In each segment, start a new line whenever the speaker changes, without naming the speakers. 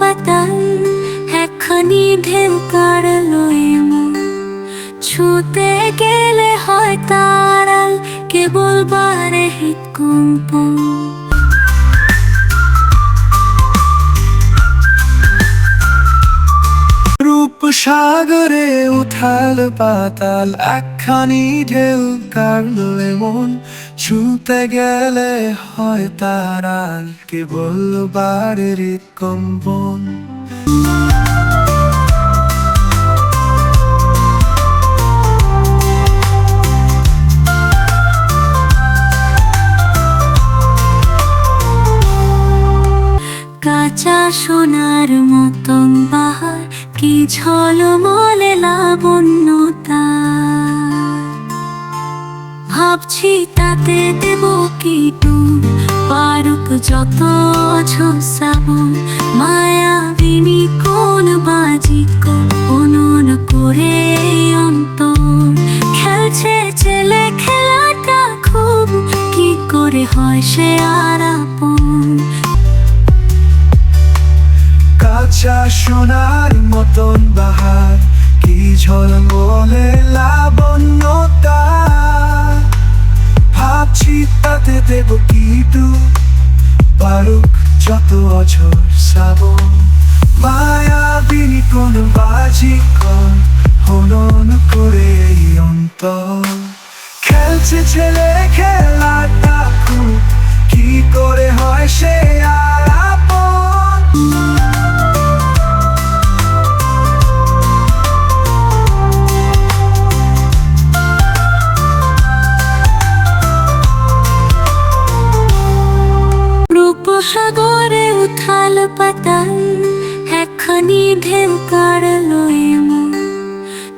পাতাল এখনই ঢেউ কাড়লো এমন। ছুতে গেলে হয় তারাল কেবল বারে হৃদকম্পন
রূপ সাগরে উথাল পাতাল, একখানি ঢেউ কাড়লো মন ছুতে গেলে হয় তার তারাল কেবল বারের কম্পন।
কাঁচা সোনার মতন বাহার কি ঝলমলে লাবণ্যতা? ভাবছি তাতে দেব কি টুন? পারুক যত ঝোসাবন মায়াবিনী কোন বাজিক অনন করে অন্তর। খেলছে ছেলে খেলাটা খুব, কি করে হয় সে আর
কাঁচা সোনার মতন বাহার, কি ঝলমলে লাবণ্যতা? ভাবছি তাতে দেব কি টু পারুক যত অঝর শ্রাবণ মায়াবিনী কোন বাজি কর, হনন করে এই অন্তর। খেলছে ছেলে
রূপসাগরে উথাল পাতাল একখানি ঢেউ কাড়লো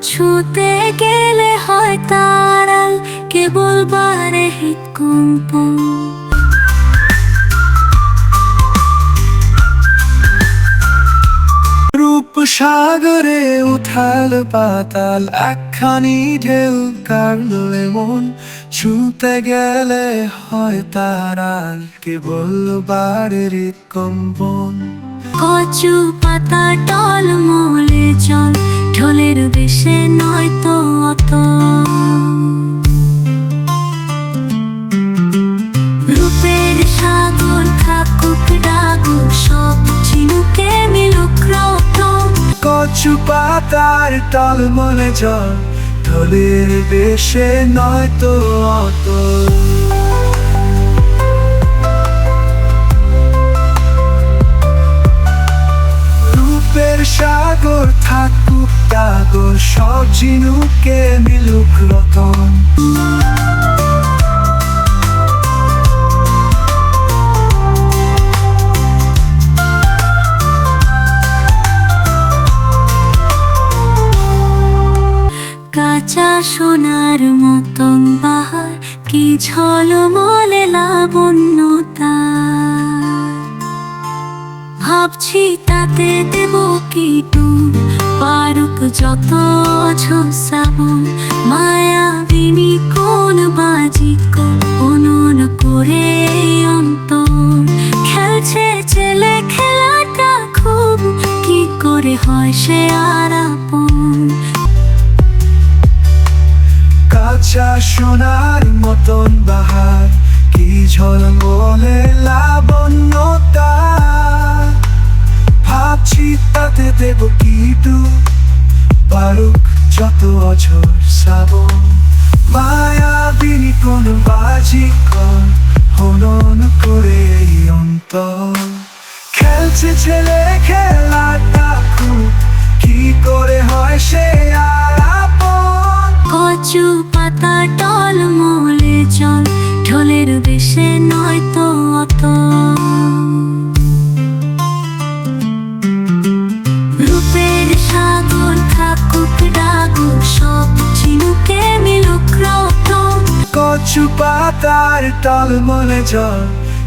ছুতে গেলে হয় তারাল, কেবল বারে হৃদকম্পন
রূপ সাগরে উথাল পাতাল, একখানি ঢেউ কাড়লো এমন। ছুতে গেলে হয় তারাল কেবল বারের কম্পন।
কচু পাতা টল মলে জল, ঢোলের দেশে নয় তো অত। রূপের সাগর থাকুক ডাগুক সব
কচু পাতার টল মনে জল, ঢোলের বেশে নয় তো অত সাগর থাকুক সব মিলুক রতন।
সোনার মতন বাহার কি ঝলমলে লাবণ্যতা? ভাবছি তাতে দেব কি টুন, পারুক যত ঝোসাবন মায়াবিনী কোন বাজিক অনন করে অন্তর
সোনার মতন বাহার, কি ঝলমলে লাবণ্যতা? ভাবছি তাতে দেব কি টু পারুক যত অঝর শ্রাবণ, মায়াবিনী কোন বাজি কর, হনন করে এই অন্তর। খেলছে ছেলে খেলাটা খুব, কি করে হয় সে আর আপন?
কচু মলে জল ঢোলের দেশে নয় তো অত। রূপের সাগর থাকুক, ডাগুক, সব ঝিনুকে মিলুক রতন
কচু পাতার টল মনে জল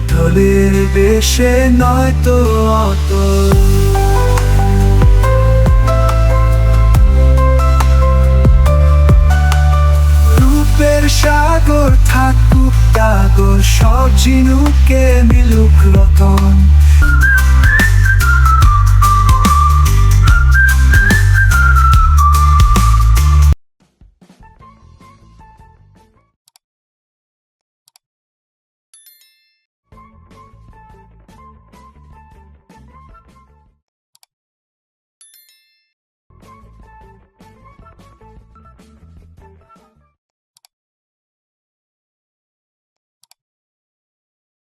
ঢোলের বেশে নয় তো অত। সব ঝিনুকে মিলুক রতন।